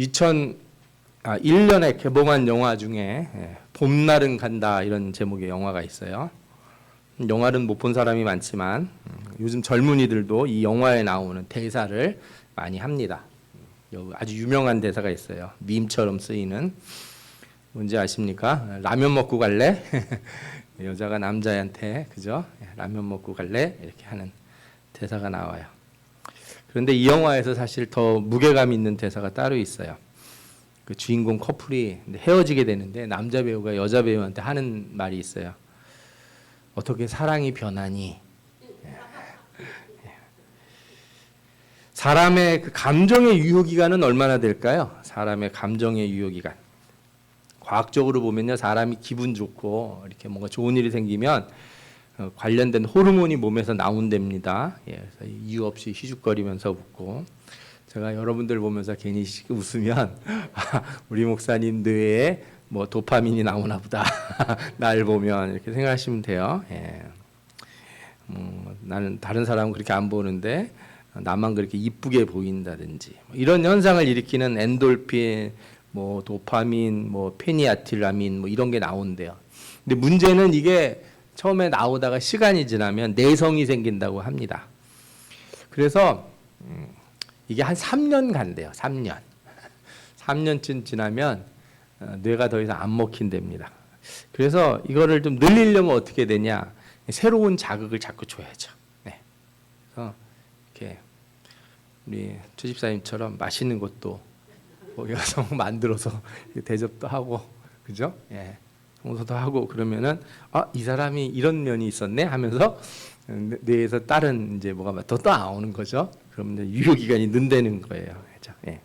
2001년에 개봉한 영화 중에 예, 봄날은 간다 이런 제목의 영화가 있어요. 영화는 못 본 사람이 많지만 음, 요즘 젊은이들도 이 영화에 나오는 대사를 많이 합니다. 요 아주 유명한 대사가 있어요. 밈처럼 쓰이는 뭔지 아십니까? 라면 먹고 갈래? 여자가 남자한테 그죠? 예, 라면 먹고 갈래? 이렇게 하는 대사가 나와요. 그런데 이 영화에서 사실 더 무게감 있는 대사가 따로 있어요. 그 주인공 커플이 헤어지게 되는데 남자 배우가 여자 배우한테 하는 말이 있어요. 어떻게 사랑이 변하니? 사람의 그 감정의 유효 기간은 얼마나 될까요? 사람의 감정의 유효 기간. 과학적으로 보면요, 사람이 기분 좋고 이렇게 뭔가 좋은 일이 생기면 어, 관련된 호르몬이 몸에서 나온답니다. 예, 이유 없이 희죽거리면서 웃고 제가 여러분들 보면서 괜히 웃으면 아, 우리 목사님 뇌에 뭐 도파민이 나오나 보다 날 보면 이렇게 생각하시면 돼요. 예. 음, 나는 다른 사람은 그렇게 안 보는데 나만 그렇게 이쁘게 보인다든지 뭐 이런 현상을 일으키는 엔돌핀, 뭐 도파민, 뭐 페니아틸라민 뭐 이런 게 나온대요. 근데 문제는 이게 처음에 나오다가 시간이 지나면 내성이 생긴다고 합니다. 그래서 음, 이게 한 3년 간대요. 3년. 3년쯤 지나면 어, 뇌가 더 이상 안 먹힌답니다. 그래서 이거를 좀 늘리려면 어떻게 되냐? 새로운 자극을 자꾸 줘야죠. 네. 그래서 이렇게 우리 주집사님처럼 맛있는 것도 거기 가서 만들어서 대접도 하고 그죠? 예. 청소도 하고 그러면은 아이 사람이 이런 면이 있었네 하면서 뇌- 뇌에서 다른 이제 뭐가 더 나오는 거죠. 그러면 이제 유효 기간이 는다는 거예요. 그죠? 예.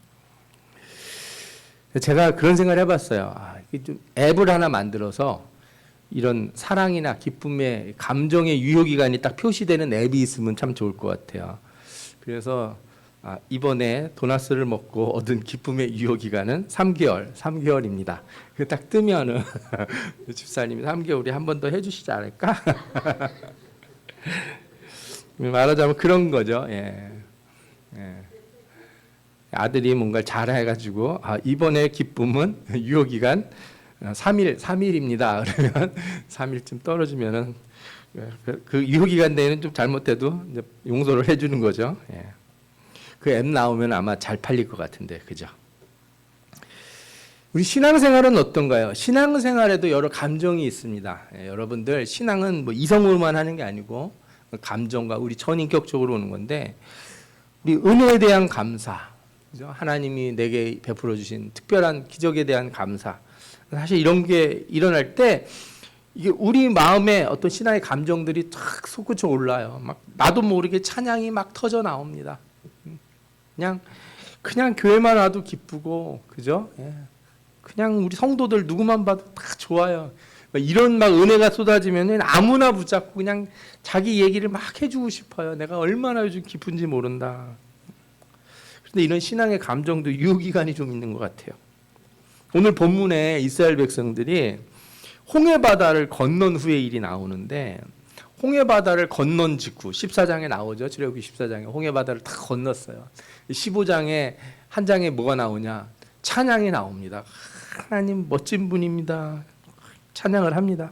제가 그런 생각을 해봤어요. 아, 좀 앱을 하나 만들어서 이런 사랑이나 기쁨의 감정의 유효 기간이 딱 표시되는 앱이 있으면 참 좋을 것 같아요. 그래서 아, 이번에 도나스를 먹고 얻은 기쁨의 유효 기간은 3개월, 3개월입니다. 그 딱 뜨면은 집사님이 3개월이 한 번 더 해주시지 않을까? 말하자면 그런 거죠. 예. 예. 아들이 뭔가 잘해가지고 아, 이번에 기쁨은 유효 기간 3일 3일입니다. 그러면 3일쯤 떨어지면은 그- 그 유효 기간 내에는 좀 잘못해도 용서를 해주는 거죠. 예. 그 앱 나오면 아마 잘 팔릴 것 같은데 그죠? 우리 신앙생활은 어떤가요? 신앙생활에도 여러 감정이 있습니다. 예, 여러분들 신앙은 뭐 이성으로만 하는 게 아니고 감정과 우리 전인격적으로 오는 건데 우리 은혜에 대한 감사, 그죠? 하나님이 내게 베풀어 주신 특별한 기적에 대한 감사. 사실 이런 게 일어날 때 이게 우리 마음에 어떤 신앙의 감정들이 탁 솟구쳐 올라요. 막 나도 모르게 찬양이 막 터져 나옵니다. 그냥 그냥 교회만 와도 기쁘고 그죠? 예. 그냥 우리 성도들 누구만 봐도 다 좋아요. 막 이런 막 은혜가 쏟아지면은 아무나 붙잡고 그냥 자기 얘기를 막 해주고 싶어요. 내가 얼마나 요즘 기쁜지 모른다. 그런데 이런 신앙의 감정도 유효기간이 좀 있는 것 같아요. 오늘 본문에 이스라엘 백성들이 홍해 바다를 건넌 후의 일이 나오는데 홍해 바다를 건넌 직후 14장에 나오죠. 출애굽기 14장에 홍해 바다를 다 건넜어요. 15장에 한 장에 뭐가 나오냐? 찬양이 나옵니다. 하나님 멋진 분입니다. 찬양을 합니다.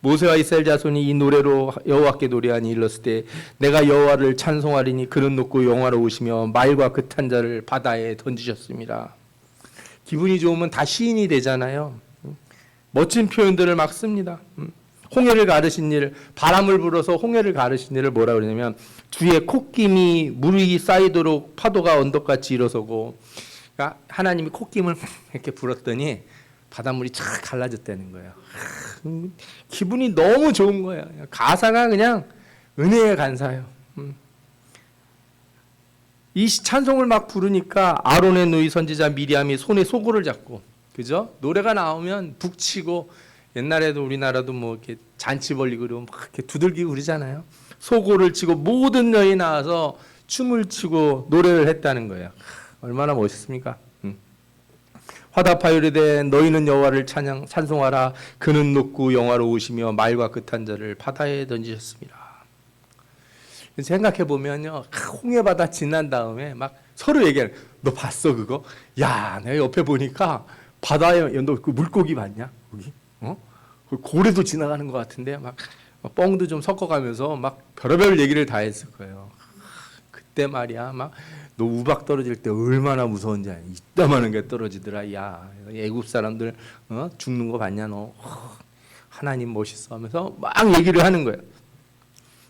모세와 이스라엘 자손이 이 노래로 여호와께 노래하니 일렀을 때 내가 여호와를 찬송하리니 그는 높고 영화로우시며 말과 그탄 자를 바다에 던지셨습니다. 기분이 좋으면 다 시인이 되잖아요. 멋진 표현들을 막 씁니다. 음. 홍해를 가르신 일, 바람을 불어서 홍해를 가르신 일을 뭐라 그러냐면 주의 콧김이 물이 쌓이도록 파도가 언덕같이 일어서고 그러니까 하나님이 콧김을 이렇게 불었더니 바닷물이 쫙 갈라졌다는 거예요. 음, 기분이 너무 좋은 거예요. 가사가 그냥 은혜의 간사예요. 음. 이 시- 찬송을 막 부르니까 아론의 누이 선지자 미리암이 손에 소고를 잡고 그죠? 노래가 나오면 북치고 옛날에도 우리나라도 뭐 이렇게 잔치 벌리고 그러면 막 이렇게 두들기고 그러잖아요. 소고를 치고 모든 여인이 나와서 춤을 추고 노래를 했다는 거예요. 얼마나 멋있습니까? 음. 화답하여 이르되 너희는 여호와를 찬양 찬송하라 그는 높고 영화로우시며 말과 끝한 자를 바다에 던지셨습니다. 생각해 보면요 홍해 바다 지난 다음에 막 서로 얘기하는 너 봤어 그거? 야, 내가 옆에 보니까 바다에 너 그 물고기 봤냐? 거기? 어? 그 고래도 지나가는 것 같은데 막 뻥도 좀 섞어가면서 막 별의별 얘기를 다 했을 거예요. 그때 말이야 막 너 우박 떨어질 때 얼마나 무서운지 알아? 이따만한 게 떨어지더라. 야, 애굽 사람들 어? 죽는 거 봤냐 너? 어, 하나님 멋있어 하면서 막 얘기를 하는 거예요.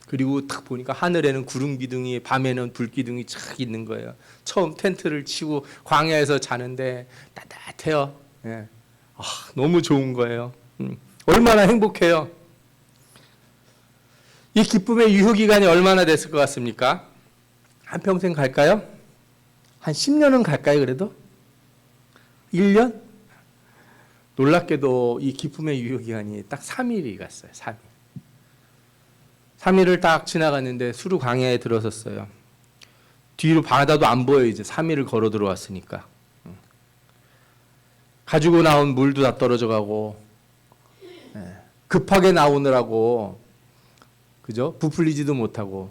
그리고 딱 보니까 하늘에는 구름 기둥이 밤에는 불 기둥이 착 있는 거예요. 처음 텐트를 치고 광야에서 자는데 따뜻해요. 예. 아, 너무 좋은 거예요. 음, 얼마나 행복해요. 이 기쁨의 유효 기간이 얼마나 됐을 것 같습니까? 한 평생 갈까요? 한 10년은 갈까요, 그래도? 1년? 놀랍게도 이 기쁨의 유효 기간이 딱 3일이 갔어요. 3일. 3일을 딱 지나갔는데 수루 광야에 들어섰어요. 뒤로 바다도 안 보여 이제 3일을 걸어 들어왔으니까. 응. 가지고 나온 물도 다 떨어져 가고 예. 급하게 나오느라고 그죠? 부풀리지도 못하고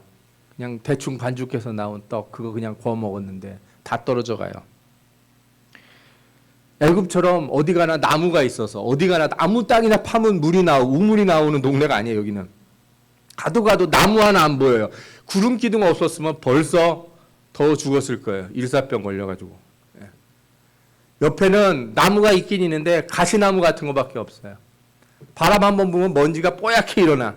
그냥 대충 반죽해서 나온 떡 그거 그냥 구워 먹었는데 다 떨어져 가요. 애굽처럼 어디 가나 나무가 있어서 어디 가나 아무 땅이나 파면 물이 나오고 우물이 나오는 동네가 아니에요 여기는. 가도 가도 나무 하나 안 보여요. 구름 기둥 없었으면 벌써 더 죽었을 거예요. 일사병 걸려가지고. 예. 옆에는 나무가 있긴 있는데 가시나무 같은 거밖에 없어요. 바람 한번 불면 먼지가 뽀얗게 일어나.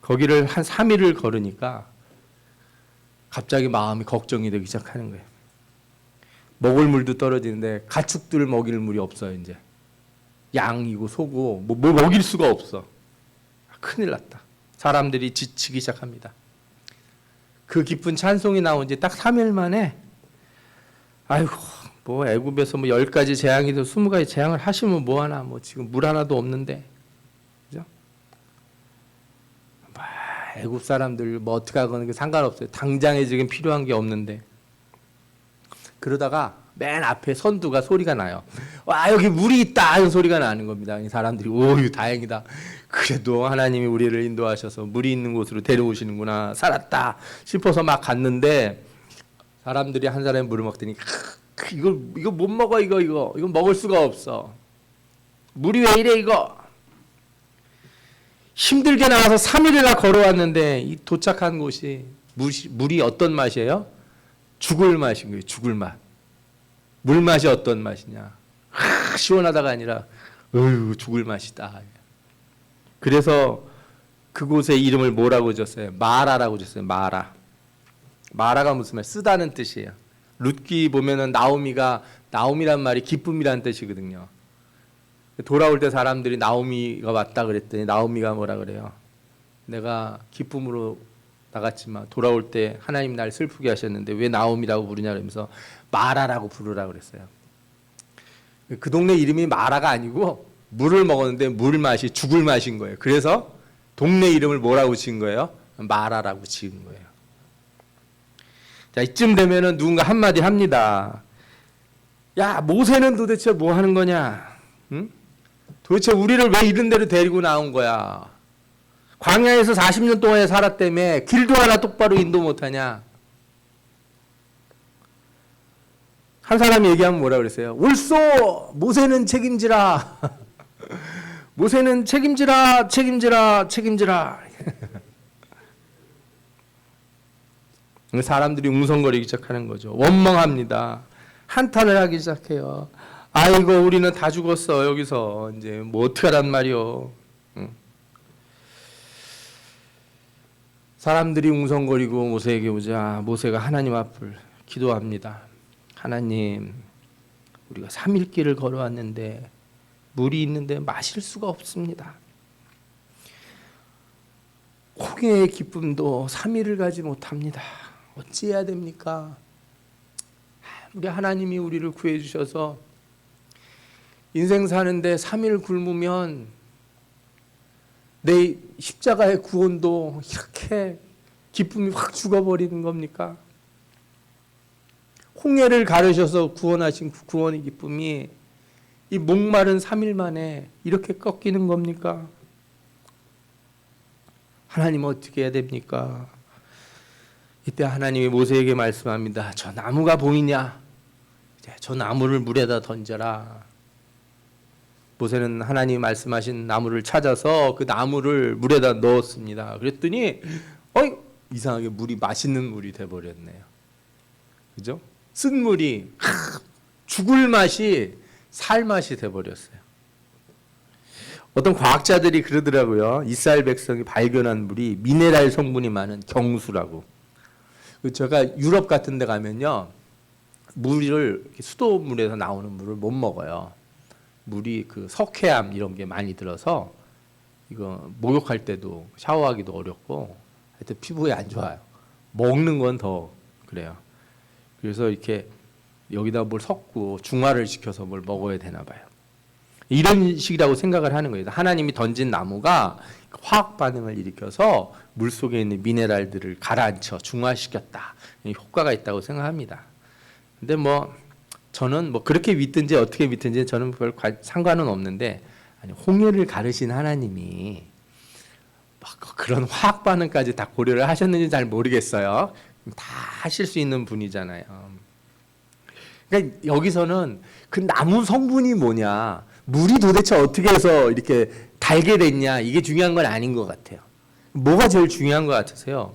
거기를 한 3일을 걸으니까 갑자기 마음이 걱정이 되기 시작하는 거예요. 먹을 물도 떨어지는데 가축들 먹일 물이 없어요, 이제. 양이고 소고 뭐, 뭐 먹일 수가 없어. 큰일 났다. 사람들이 지치기 시작합니다. 그 기쁜 찬송이 나온 지 딱 3일 만에 아이고 뭐 애굽에서 뭐 10가지 재앙이 든 20가지 재앙을 하시면 뭐 하나 뭐 지금 물 하나도 없는데. 그죠? 뭐 애굽 사람들 뭐 어떻게 하건 상관없어요. 당장에 지금 필요한 게 없는데. 그러다가 맨 앞에 선두가 소리가 나요. 와 여기 물이 있다 하는 소리가 나는 겁니다. 이 사람들이 오유 다행이다. 그래도 하나님이 우리를 인도하셔서 물이 있는 곳으로 데려오시는구나 살았다 싶어서 막 갔는데 사람들이 한 사람이 물을 먹더니 크, 이거 이거 못 먹어 이거 이거 이거 먹을 수가 없어. 물이 왜 이래 이거? 힘들게 나와서 3일이나 걸어왔는데 이 도착한 곳이 물이, 물이 어떤 맛이에요? 죽을 맛인 거예요. 죽을 맛. 물 맛이 어떤 맛이냐? 하, 시원하다가 아니라 어휴 죽을 맛이다. 그래서 그곳의 이름을 뭐라고 줬어요? 마라라고 줬어요. 마라. 마라가 무슨 말? 쓰다는 뜻이에요. 룻기 보면은 나오미가 나오미란 말이 기쁨이란 뜻이거든요. 돌아올 때 사람들이 나오미가 왔다 그랬더니 나오미가 뭐라 그래요? 내가 기쁨으로 나갔지만 돌아올 때 하나님 날 슬프게 하셨는데 왜 나오미라고 부르냐 그러면서 마라라고 부르라 그랬어요. 그 동네 이름이 마라가 아니고 물을 먹었는데 물 맛이 죽을 맛인 거예요. 그래서 동네 이름을 뭐라고 지은 거예요? 마라라고 지은 거예요. 자, 이쯤 되면은 누군가 한마디 합니다. 야, 모세는 도대체 뭐 하는 거냐? 응? 도대체 우리를 왜 이런 데로 데리고 나온 거야? 광야에서 40년 동안 살았다며 길도 하나 똑바로 인도 못하냐? 한 사람이 얘기하면 뭐라 그랬어요? 옳소! 모세는 책임지라! 모세는 책임지라, 책임지라, 책임지라. 사람들이 웅성거리기 시작하는 거죠. 원망합니다. 한탄을 하기 시작해요. 아이고, 우리는 다 죽었어, 여기서. 이제 뭐 어떡하란 말이요. 사람들이 웅성거리고 모세에게 오자 모세가 하나님 앞을 기도합니다. 하나님, 우리가 3일 길을 걸어왔는데 물이 있는데 마실 수가 없습니다. 홍해의 기쁨도 3일을 가지 못합니다. 어찌해야 됩니까? 우리 하나님이 우리를 구해 주셔서 인생 사는데 3일 굶으면 내 십자가의 구원도 이렇게 기쁨이 확 죽어버리는 겁니까? 홍해를 가르셔서 구원하신 그 구원의 기쁨이 이 목마른 3일 만에 이렇게 꺾이는 겁니까? 하나님 어떻게 해야 됩니까? 이때 하나님이 모세에게 말씀합니다. 저 나무가 보이냐? 저 나무를 물에다 던져라. 모세는 하나님 말씀하신 나무를 찾아서 그 나무를 물에다 넣었습니다. 그랬더니 어이 이상하게 물이 맛있는 물이 돼 버렸네요. 그죠? 쓴 물이 하, 죽을 맛이 살 맛이 돼 버렸어요. 어떤 과학자들이 그러더라고요. 이스라엘 백성이 발견한 물이 미네랄 성분이 많은 경수라고. 그 제가 유럽 같은 데 가면요. 물을 수도물에서 나오는 물을 못 먹어요. 물이 그 석회암 이런 게 많이 들어서 이거 목욕할 때도 샤워하기도 어렵고 하여튼 피부에 안 좋아요. 먹는 건 더 그래요. 그래서 이렇게 여기다 뭘 섞고 중화를 시켜서 뭘 먹어야 되나 봐요. 이런 식이라고 생각을 하는 거예요. 하나님이 던진 나무가 화학 반응을 일으켜서 물 속에 있는 미네랄들을 가라앉혀 중화시켰다. 효과가 있다고 생각합니다. 근데 뭐 저는 뭐 그렇게 믿든지 어떻게 믿든지 저는 별 관- 상관은 없는데 아니 홍해를 가르신 하나님이 막 그런 화학 반응까지 다 고려를 하셨는지 잘 모르겠어요. 다 하실 수 있는 분이잖아요. 그러니까 여기서는 그 나무 성분이 뭐냐, 물이 도대체 어떻게 해서 이렇게 달게 됐냐 이게 중요한 건 아닌 것 같아요. 뭐가 제일 중요한 것 같으세요?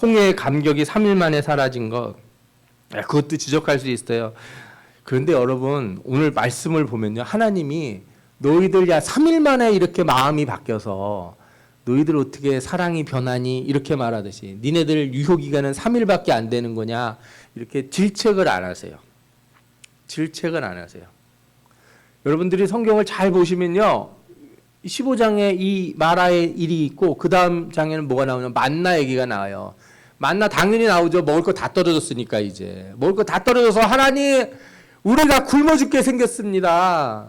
홍해의 감격이 3일 만에 사라진 것, 아, 그것도 지적할 수 있어요. 그런데 여러분 오늘 말씀을 보면요, 하나님이 너희들 야 3일 만에 이렇게 마음이 바뀌어서 너희들 어떻게 사랑이 변하니 이렇게 말하듯이 니네들 유효 기간은 3일밖에 안 되는 거냐 이렇게 질책을 안 하세요. 질책을 안 하세요. 여러분들이 성경을 잘 보시면요. 15장에 이 마라의 일이 있고 그 다음 장에는 뭐가 나오냐면 만나 얘기가 나와요. 만나 당연히 나오죠. 먹을 거 다 떨어졌으니까 이제 먹을 거 다 떨어져서 하나님 우리가 굶어 죽게 생겼습니다.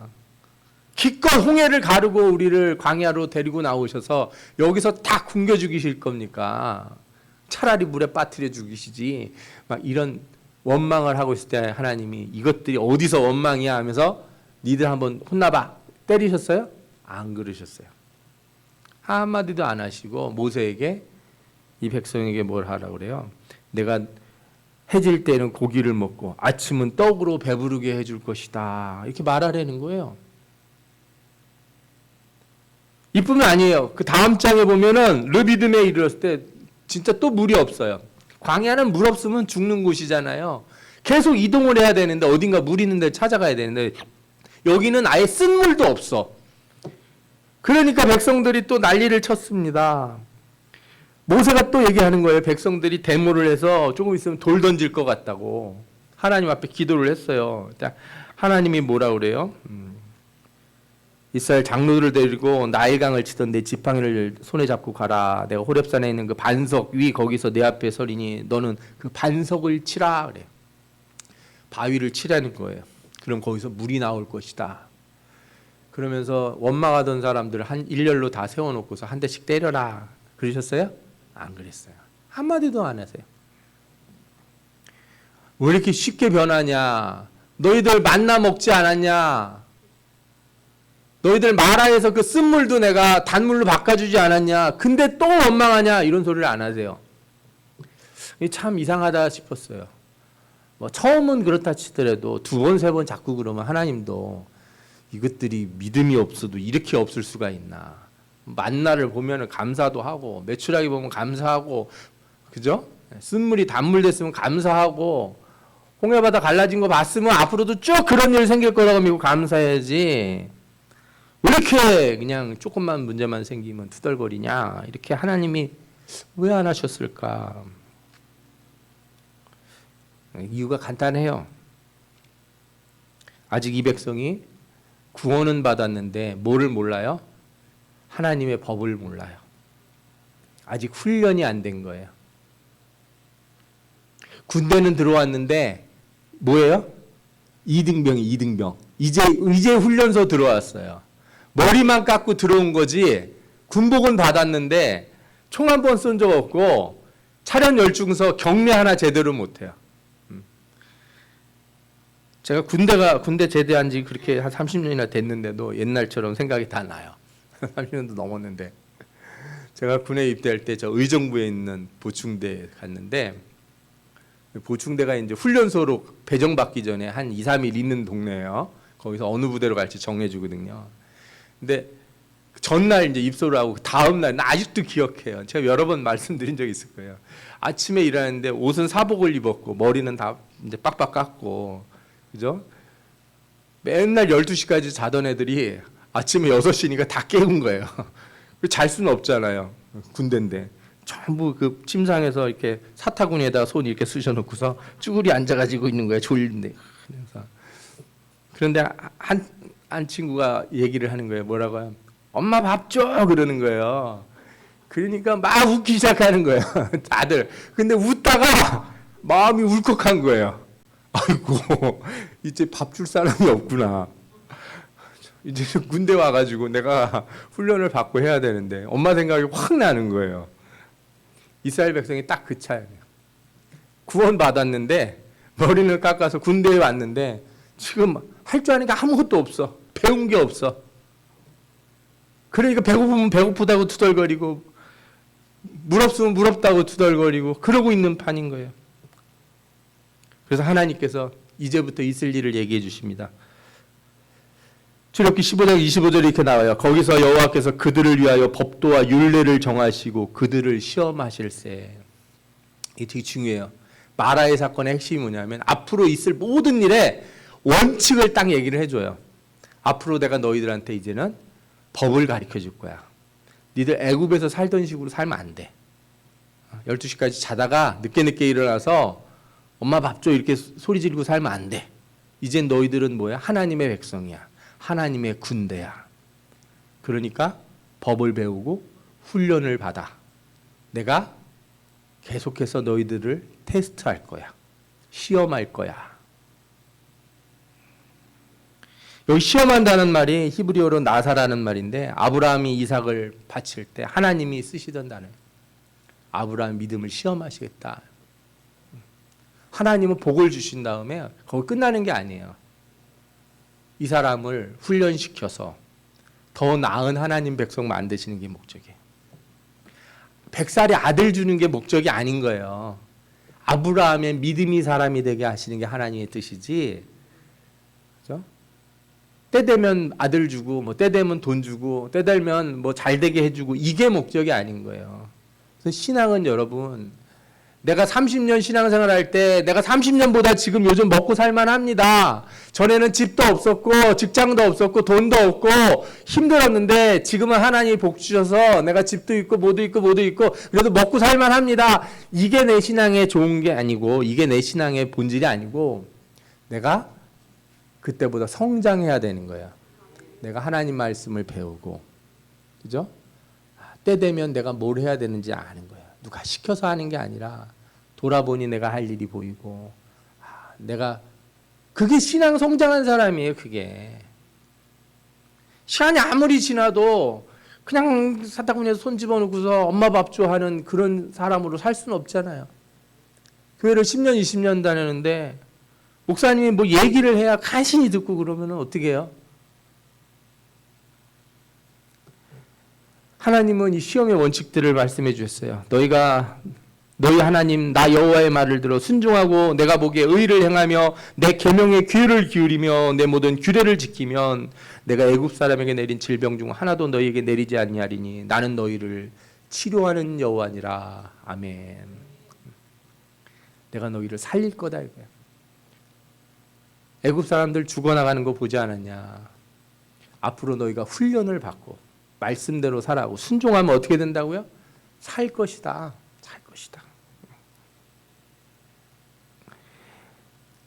기껏 홍해를 가르고 우리를 광야로 데리고 나오셔서 여기서 다 굶겨 죽이실 겁니까? 차라리 물에 빠뜨려 죽이시지. 막 이런 원망을 하고 있을 때 하나님이 이것들이 어디서 원망이야 하면서 니들 한번 혼나봐. 때리셨어요? 안 그러셨어요. 한마디도 안 하시고 모세에게 이 백성에게 뭘 하라고 그래요? 내가 해질 때는 고기를 먹고 아침은 떡으로 배부르게 해줄 것이다. 이렇게 말하라는 거예요. 이뿐만 아니에요. 그 다음 장에 보면은 르비듬에 이르렀을 때 진짜 또 물이 없어요. 광야는 물 없으면 죽는 곳이잖아요. 계속 이동을 해야 되는데 어딘가 물 있는 데 찾아가야 되는데 여기는 아예 쓴 물도 없어. 그러니까 백성들이 또 난리를 쳤습니다. 모세가 또 얘기하는 거예요. 백성들이 데모를 해서 조금 있으면 돌 던질 것 같다고 하나님 앞에 기도를 했어요. 자, 하나님이 뭐라 그래요? 음, 이스라엘 장로들을 데리고 나일강을 치던 내 지팡이를 손에 잡고 가라. 내가 호렙산에 있는 그 반석 위 거기서 내 앞에 서리니 너는 그 반석을 치라 그래. 바위를 치라는 거예요. 그럼 거기서 물이 나올 것이다. 그러면서 원망하던 사람들을 한 일렬로 다 세워놓고서 한 대씩 때려라. 그러셨어요? 안 그랬어요. 한마디도 안 하세요. 왜 이렇게 쉽게 변하냐? 너희들 만나 먹지 않았냐? 너희들 마라에서 그 쓴물도 내가 단물로 바꿔주지 않았냐? 근데 또 원망하냐? 이런 소리를 안 하세요. 참 이상하다 싶었어요. 뭐 처음은 그렇다 치더라도 두 번, 세 번 자꾸 그러면 하나님도 이것들이 믿음이 없어도 이렇게 없을 수가 있나? 만나를 보면은 감사도 하고 매출하기 보면 감사하고 그죠? 쓴물이 단물 됐으면 감사하고 홍해바다 갈라진 거 봤으면 앞으로도 쭉 그런 일 생길 거라고 믿고 감사해야지. 왜 이렇게 그냥 조금만 문제만 생기면 투덜거리냐? 이렇게 하나님이 왜 안 하셨을까? 이유가 간단해요. 아직 이 백성이 구원은 받았는데 뭐를 몰라요? 하나님의 법을 몰라요. 아직 훈련이 안 된 거예요. 군대는 들어왔는데 뭐예요? 이등병이 이등병. 이제 이제 훈련소 들어왔어요. 머리만 깎고 들어온 거지. 군복은 받았는데 총 한 번 쏜 적 없고 차련 열중서 경례 하나 제대로 못 해요. 음. 제가 군대가 군대 제대한 지 그렇게 한 30년이나 됐는데도 옛날처럼 생각이 다 나요. 30년도 넘었는데 제가 군에 입대할 때 저 의정부에 있는 보충대 갔는데 보충대가 이제 훈련소로 배정받기 전에 한 2, 3일 있는 동네예요. 거기서 어느 부대로 갈지 정해 주거든요. 근데 전날 이제 입소를 하고 다음 날나 아직도 기억해요. 제가 여러 번 말씀드린 적이 있을 거예요. 아침에 일하는데 옷은 사복을 입었고 머리는 다 이제 빡빡 깎고 그죠? 맨날 12시까지 자던 애들이 아침에 6시니까 다 깨운 거예요. 잘 수는 없잖아요. 군대인데. 전부 그 침상에서 이렇게 사타구니에다가 손 이렇게 쑤셔놓고서 쭈그리 앉아가지고 있는 거예요. 졸린데. 그런데 한, 한 친구가 얘기를 하는 거예요. 뭐라고 요? 엄마 밥 줘! 그러는 거예요. 그러니까 막 웃기 시작하는 거예요. 다들. 근데 웃다가 마음이 울컥한 거예요. 아이고, 이제 밥 줄 사람이 없구나. 이제 군대 와가지고 내가 훈련을 받고 해야 되는데 엄마 생각이 확 나는 거예요. 이스라엘 백성이 딱 그 차이에요. 구원 받았는데 머리를 깎아서 군대에 왔는데 지금 할 줄 아는 게 아무것도 없어. 배운 게 없어. 그러니까 배고프면 배고프다고 투덜거리고 물 없으면 물 없다고 투덜거리고 그러고 있는 판인 거예요. 그래서 하나님께서 이제부터 있을 일을 얘기해 주십니다. 출애굽기 15장 25절에 이렇게 나와요. 거기서 여호와께서 그들을 위하여 법도와 율례를 정하시고 그들을 시험하실세. 이게 되게 중요해요. 마라의 사건의 핵심이 뭐냐면 앞으로 있을 모든 일에 원칙을 딱 얘기를 해줘요. 앞으로 내가 너희들한테 이제는 법을 가르쳐 줄 거야. 니들 애굽에서 살던 식으로 살면 안 돼. 12시까지 자다가 늦게 늦게 일어나서 엄마 밥 줘 이렇게 소리 지르고 살면 안 돼. 이젠 너희들은 뭐야? 하나님의 백성이야. 하나님의 군대야. 그러니까 법을 배우고 훈련을 받아. 내가 계속해서 너희들을 테스트할 거야. 시험할 거야. 여기 시험한다는 말이 히브리어로 나사라는 말인데 아브라함이 이삭을 바칠 때 하나님이 쓰시던 단어. 아브라함 믿음을 시험하시겠다. 하나님은 복을 주신 다음에 거기 끝나는 게 아니에요. 이 사람을 훈련시켜서 더 나은 하나님 백성 만드시는 게 목적이에요. 백살이 아들 주는 게 목적이 아닌 거예요. 아브라함의 믿음이 사람이 되게 하시는 게 하나님의 뜻이지. 그죠? 때 되면 아들 주고 뭐 때 되면 돈 주고 때 되면 뭐 잘 되게 해 주고 이게 목적이 아닌 거예요. 신앙은 여러분 내가 30년 신앙생활 할 때 내가 30년보다 지금 요즘 먹고 살만 합니다. 전에는 집도 없었고 직장도 없었고 돈도 없고 힘들었는데 지금은 하나님이 복 주셔서 내가 집도 있고 뭐도 있고 뭐도 있고 그래도 먹고 살만 합니다. 이게 내 신앙에 좋은 게 아니고 이게 내 신앙의 본질이 아니고 내가 그때보다 성장해야 되는 거야. 내가 하나님 말씀을 배우고 그죠? 때 되면 내가 뭘 해야 되는지 아는 거야. 누가 시켜서 하는 게 아니라 돌아보니 내가 할 일이 보이고 아, 내가 그게 신앙 성장한 사람이에요. 그게 시간이 아무리 지나도 그냥 사타구니에서 손 집어넣고서 엄마 밥 줘 하는 그런 사람으로 살 수는 없잖아요. 교회를 10년, 20년 다녔는데 목사님이 뭐 얘기를 해야 간신히 듣고 그러면 어떻게 해요? 하나님은 이 시험의 원칙들을 말씀해 주셨어요. 너희가 너희 하나님 나 여호와의 말을 들어 순종하고 내가 보기에 의를 행하며 내 계명에 귀를 기울이며 내 모든 규례를 지키면 내가 애굽 사람에게 내린 질병 중 하나도 너희에게 내리지 아니하리니 나는 너희를 치료하는 여호와니라. 아멘. 내가 너희를 살릴 거다 이거야. 애굽 사람들 죽어나가는 거 보지 않았냐? 앞으로 너희가 훈련을 받고 말씀대로 살아고 순종하면 어떻게 된다고요? 살 것이다. 살 것이다.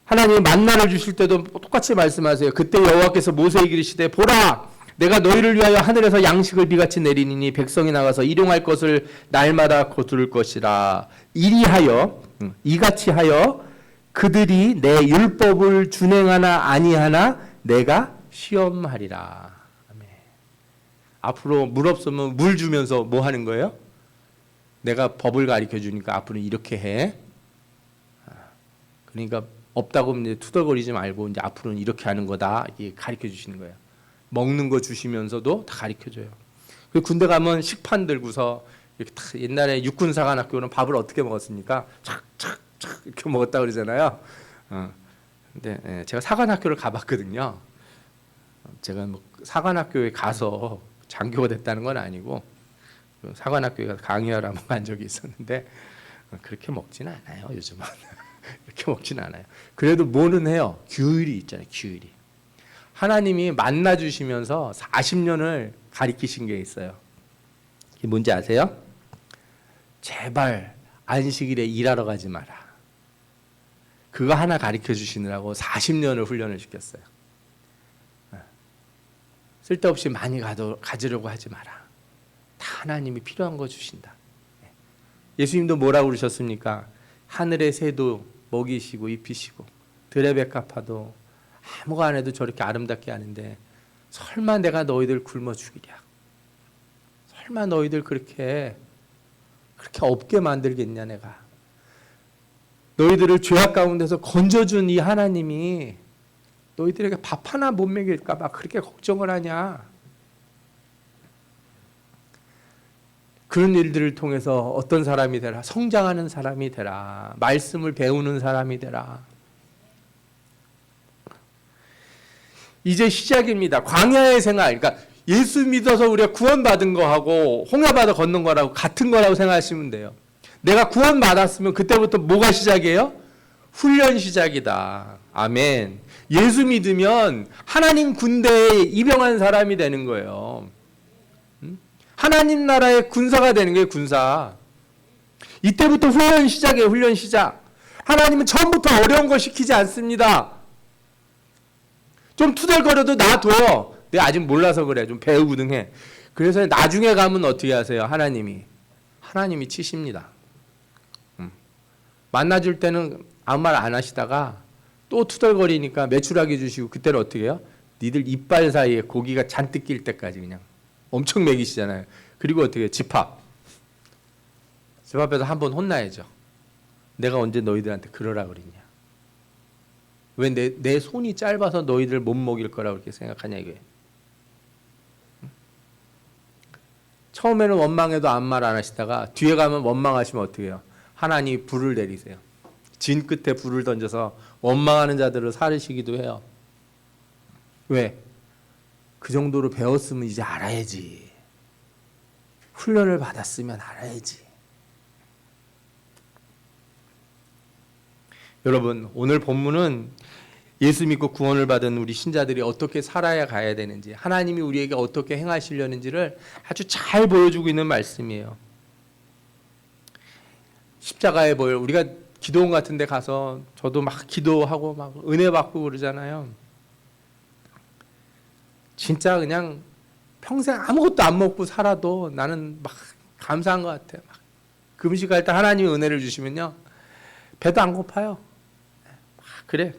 하나님이 만나를 주실 때도 똑같이 말씀하세요. 그때 여호와께서 모세에게 이르시되 보라 내가 너희를 위하여 하늘에서 양식을 비같이 내리니 백성이 나가서 일용할 것을 날마다 거두를 것이라 이리하여 음, 이같이 하여 그들이 내 율법을 준행하나 아니하나 내가 시험하리라. 앞으로 물 없으면 물 주면서 뭐 하는 거예요? 내가 법을 가르쳐 주니까 앞으로 이렇게 해. 아, 그러니까 없다고 이제 투덜거리지 말고 이제 앞으로는 이렇게 하는 거다. 이게 가르쳐 주시는 거예요. 먹는 거 주시면서도 다 가르쳐 줘요. 그 군대 가면 식판 들고서 옛날에 육군 사관 학교는 밥을 어떻게 먹었습니까? 착착착 이렇게 먹었다 그러잖아요. 어. 근데 예, 제가 사관 학교를 가봤거든요. 제가 뭐 사관 학교에 가서 장교가 됐다는 건 아니고 그 사관학교에 가서 강의하러 한번 간 적이 있었는데 어, 그렇게 먹지는 않아요 요즘은 이렇게 먹지는 않아요. 그래도 뭐는 해요. 규율이 있잖아요. 규율이. 하나님이 만나 주시면서 40년을 가리키신 게 있어요. 이게 뭔지 아세요? 제발 안식일에 일하러 가지 마라. 그거 하나 가르쳐 주시느라고 40년을 훈련을 시켰어요. 어. 쓸데없이 많이 가도, 가지려고 하지 마라. 다 하나님이 필요한 거 주신다. 네. 예수님도 뭐라고 그러셨습니까? 하늘의 새도 먹이시고 입히시고 들의 백합화도 아무거 안 해도 저렇게 아름답게 하는데 설마 내가 너희들 굶어 죽이랴. 설마 너희들 그렇게 그렇게 없게 만들겠냐 내가. 너희들을 죄악 가운데서 건져준 이 하나님이 너희들에게 밥 하나 못 먹일까 봐 그렇게 걱정을 하냐. 그런 일들을 통해서 어떤 사람이 되라. 성장하는 사람이 되라. 말씀을 배우는 사람이 되라. 이제 시작입니다. 광야의 생활. 그러니까 예수 믿어서 우리가 구원받은 거하고 홍해바다 걷는 거라고 같은 거라고 생각하시면 돼요. 내가 구원받았으면 그때부터 뭐가 시작이에요? 훈련 시작이다. 아멘. 예수 믿으면 하나님 군대에 입영한 사람이 되는 거예요. 음? 하나님 나라의 군사가 되는 거예요, 군사. 이때부터 훈련 시작이에요, 훈련 시작. 하나님은 처음부터 어려운 거 시키지 않습니다. 좀 투덜거려도 놔둬요. 내가 아직 몰라서 그래. 좀 배우거든 해. 그래서 나중에 가면 어떻게 하세요? 하나님이. 하나님이 치십니다. 음. 만나줄 때는 아무 말 안 하시다가 또 투덜거리니까 매출하게 주시고 그때는 어떻게 해요? 니들 이빨 사이에 고기가 잔뜩 낄 때까지 그냥 엄청 먹이시잖아요. 그리고 어떻게 해요? 집합. 집합에서 한 번 혼나야죠. 내가 언제 너희들한테 그러라 그랬냐. 왜 내 내 손이 짧아서 너희들 못 먹일 거라고 그렇게 생각하냐 이거예요. 처음에는 원망해도 아무 말 안 하시다가 뒤에 가면 원망하시면 어떻게 해요? 하나님 불을 내리세요. 진 끝에 불을 던져서 원망하는 자들을 사르시기도 해요. 왜? 그 정도로 배웠으면 이제 알아야지. 훈련을 받았으면 알아야지. 여러분, 오늘 본문은 예수 믿고 구원을 받은 우리 신자들이 어떻게 살아야 가야 되는지, 하나님이 우리에게 어떻게 행하시려는지를 아주 잘 보여주고 있는 말씀이에요. 십자가에 보여 우리가 기도원 같은 데 가서 저도 막 기도하고 막 은혜 받고 그러잖아요. 진짜 그냥 평생 아무것도 안 먹고 살아도 나는 막 감사한 것 같아요. 막 금식 할 때 하나님이 은혜를 주시면요. 배도 안 고파요. 막 그래.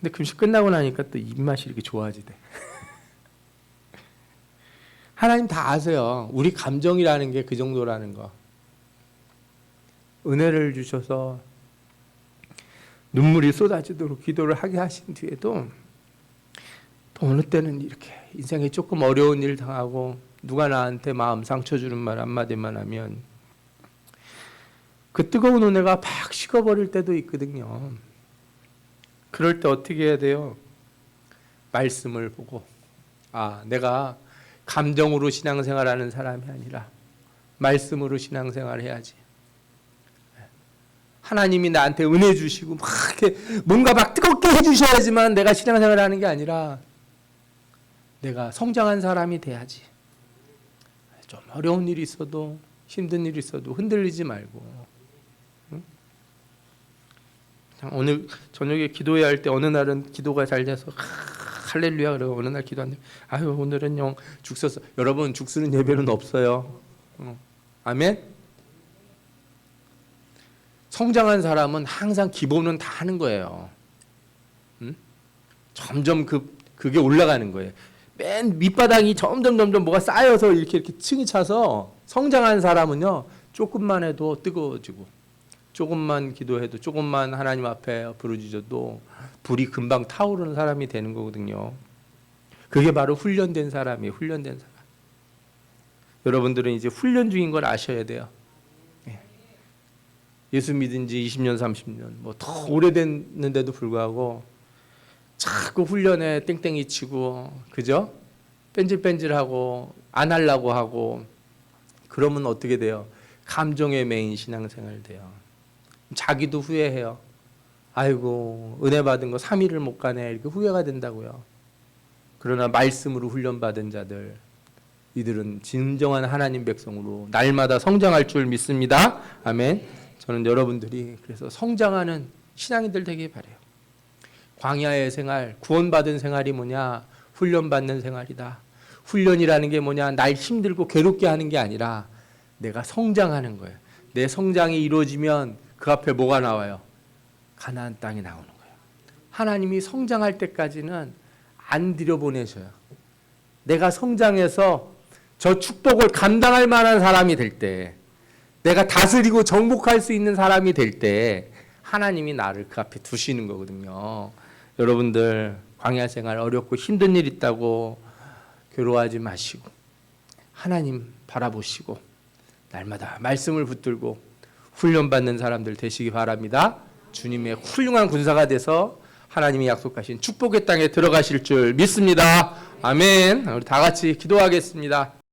근데 금식 끝나고 나니까 또 입맛이 이렇게 좋아지대. 하나님 다 아세요. 우리 감정이라는 게 그 정도라는 거. 은혜를 주셔서 눈물이 쏟아지도록 기도를 하게 하신 뒤에도 또 어느 때는 이렇게 인생에 조금 어려운 일 당하고 누가 나한테 마음 상처 주는 말 한마디만 하면 그 뜨거운 은혜가 팍 식어버릴 때도 있거든요. 그럴 때 어떻게 해야 돼요? 말씀을 보고 아 내가 감정으로 신앙생활하는 사람이 아니라 말씀으로 신앙생활 해야지. 하나님이 나한테 은혜 주시고 막 이렇게 뭔가 막 뜨겁게 해주셔야지만 내가 신앙생활하는 게 아니라 내가 성장한 사람이 돼야지. 좀 어려운 일이 있어도 힘든 일이 있어도 흔들리지 말고. 응? 오늘 저녁에 기도해야 할 때 어느 날은 기도가 잘 돼서 할렐루야 그러고 어느 날 기도하는데 아유 오늘은 영 죽서서 여러분 죽 쓰는 예배는 없어요. 어. 아멘. 성장한 사람은 항상 기본은 다 하는 거예요. 음? 점점 그 그게 올라가는 거예요. 맨 밑바닥이 점점 점점 뭐가 쌓여서 이렇게 이렇게 층이 차서 성장한 사람은요 조금만 해도 뜨거워지고 조금만 기도해도 조금만 하나님 앞에 부르짖어도 불이 금방 타오르는 사람이 되는 거거든요. 그게 바로 훈련된 사람이에요. 훈련된 사람. 여러분들은 이제 훈련 중인 걸 아셔야 돼요. 예. 예수 믿은 지 20년, 30년, 뭐 더 오래됐는데도 불구하고 자꾸 훈련에 땡땡이 치고, 그죠? 뺀질뺀질하고, 안 하려고 하고, 그러면 어떻게 돼요? 감정의 메인 신앙생활 돼요. 자기도 후회해요. 아이고, 은혜 받은 거 3일을 못 가네. 이렇게 후회가 된다고요. 그러나 말씀으로 훈련받은 자들, 이들은 진정한 하나님 백성으로 날마다 성장할 줄 믿습니다. 아멘. 저는 여러분들이 그래서 성장하는 신앙인들 되길 바래요. 광야의 생활, 구원받은 생활이 뭐냐? 훈련받는 생활이다. 훈련이라는 게 뭐냐? 날 힘들고 괴롭게 하는 게 아니라 내가 성장하는 거예요. 내 성장이 이루어지면 그 앞에 뭐가 나와요? 가나안 땅이 나오는 거예요. 하나님이 성장할 때까지는 안 들여보내셔요. 내가 성장해서 저 축복을 감당할 만한 사람이 될 때, 내가 다스리고 정복할 수 있는 사람이 될 때, 하나님이 나를 그 앞에 두시는 거거든요. 여러분들, 광야 생활 어렵고 힘든 일 있다고 괴로워하지 마시고, 하나님 바라보시고, 날마다 말씀을 붙들고, 훈련받는 사람들 되시기 바랍니다. 주님의 훌륭한 군사가 돼서 하나님이 약속하신 축복의 땅에 들어가실 줄 믿습니다. 아멘. 우리 다 같이 기도하겠습니다.